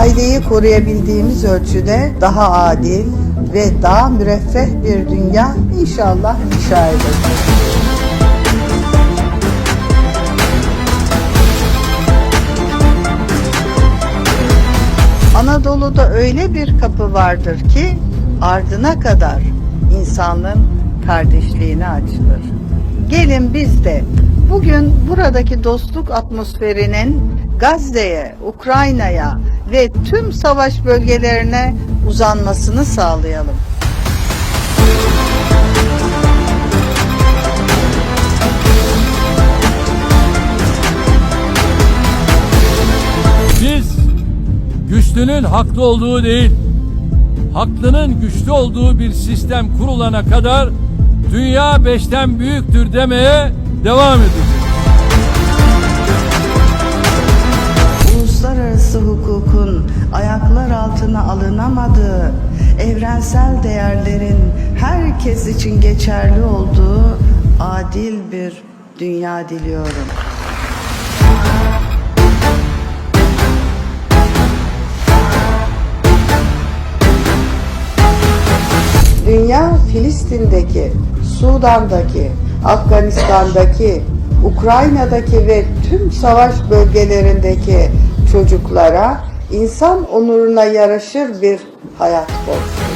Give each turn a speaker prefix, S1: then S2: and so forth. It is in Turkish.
S1: dengeyi koruyabildiğimiz ölçüde daha adil ve daha müreffeh bir dünya inşallah inşa edeceğiz. Anadolu'da öyle bir kapı vardır ki ardına kadar insanlığın kardeşliğine açılır. Gelin biz de bugün buradaki dostluk atmosferinin Gazze'ye, Ukrayna'ya ve tüm savaş bölgelerine uzanmasını sağlayalım.
S2: Biz güçlünün haklı olduğu değil, haklının güçlü olduğu bir sistem kurulana kadar dünya beşten büyüktür demeye devam edeceğiz.
S1: Uluslararası ayaklar altına alınamadığı, evrensel değerlerin herkes için geçerli olduğu adil bir dünya diliyorum. Dünya Filistin'deki, Sudan'daki, Afganistan'daki, Ukrayna'daki ve tüm savaş bölgelerindeki çocuklara insan onuruna yaraşır bir hayat borçludur.